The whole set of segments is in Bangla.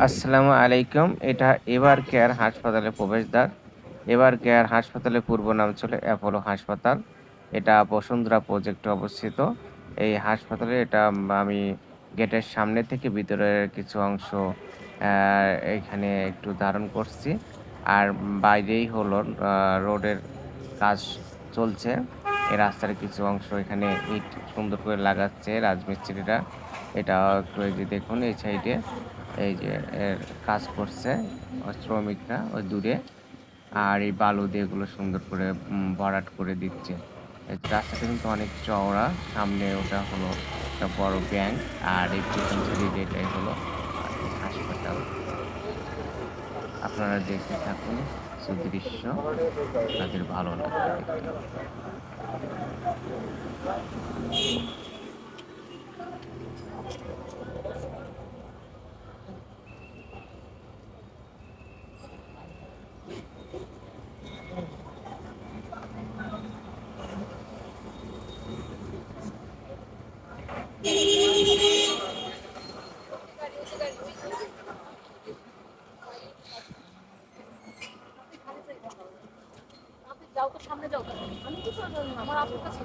আসসালামু আলাইকুম। এটা এবার কেয়ার হাসপাতালের প্রবেশদ্বার। এবার কেয়ার হাসপাতালের পূর্ব নাম ছিল অ্যাপোলো হাসপাতাল। এটা বসুন্ধরা প্রজেক্টে অবস্থিত। এই হাসপাতালে এটা আমি গেটের সামনে থেকে ভিতরের কিছু অংশ এখানে একটু ধারণ করছি। আর বাইরেই হলো রোডের কাজ চলছে। এই রাস্তার কিছু অংশ এখানে ইট সুন্দর করে লাগাচ্ছে রাজমিস্ত্রিরা। এটা একটু এই যে দেখুন, এই সাইডে এই যে এর কাজ করছে শ্রমিকরা ওই দূরে। আর এই বালু দিয়ে এগুলো সুন্দর করে ভরাট করে দিচ্ছে। রাস্তাটা কিন্তু অনেক চওড়া, সামনে ওটা হলো একটা বড় ব্যাংক আর এই পিছন এটাই হলো হাসপাতাল। আপনারা দেখতে থাকুন। সুদৃশ্য তাদের ভালো লাগবে দেখতে তো সামনে যাও আমি তো আমার আপুর কাছে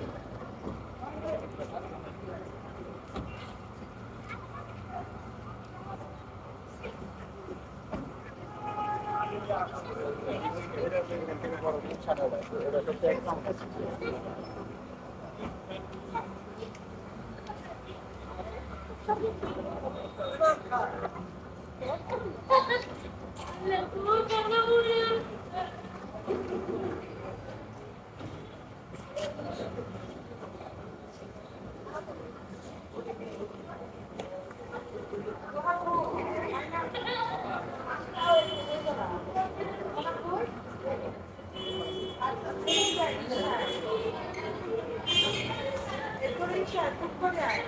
Thank you. এরপরে সে করে আয়